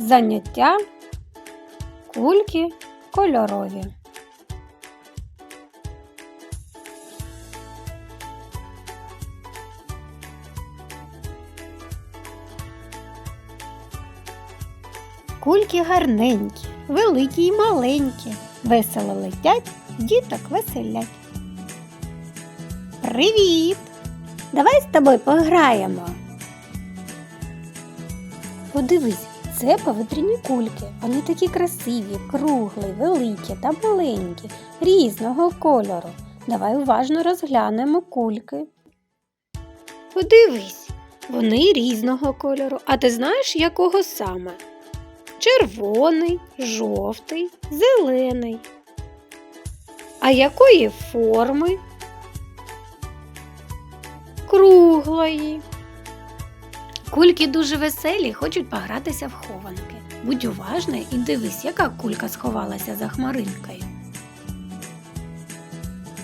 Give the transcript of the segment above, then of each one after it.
Заняття кульки кольорові. Кульки гарненькі, великі й маленькі, весело летять, діток веселять. Привіт! Давай з тобою пограємо. Подивись, це повітряні кульки. Вони такі красиві, круглі, великі та маленькі, різного кольору. Давай уважно розглянемо кульки. Подивись, вони різного кольору. А ти знаєш, якого саме? Червоний, жовтий, зелений. А якої форми? Круглої. Кульки дуже веселі, хочуть погратися в хованки. Будь уважний і дивись, яка кулька сховалася за хмаринкою.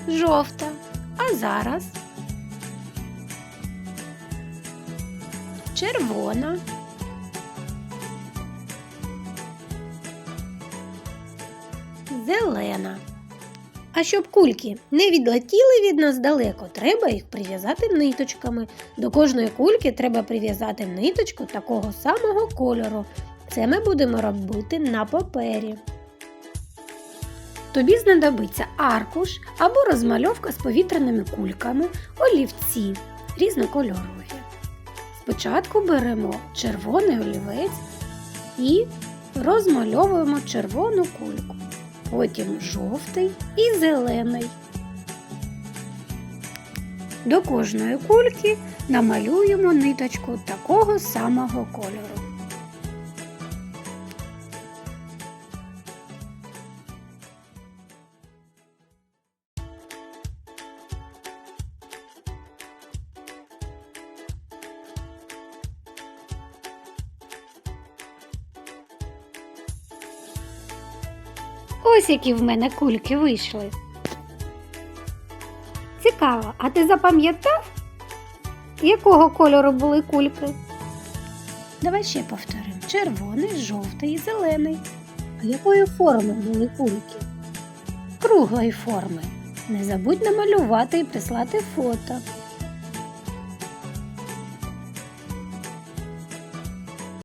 Жовта. А зараз червона. Зелена. А щоб кульки не відлетіли від нас далеко, треба їх прив'язати ниточками. До кожної кульки треба прив'язати ниточку такого самого кольору. Це ми будемо робити на папері. Тобі знадобиться аркуш або розмальовка з повітряними кульками, олівці різнокольорові. Спочатку беремо червоний олівець і розмальовуємо червону кульку потім жовтий і зелений. До кожної кульки намалюємо ниточку такого самого кольору. Ось які в мене кульки вийшли. Цікаво, а ти запам'ятав, якого кольору були кульки? Давай ще повторимо. Червоний, жовтий і зелений. А якої форми були кульки? Круглої форми. Не забудь намалювати і прислати фото.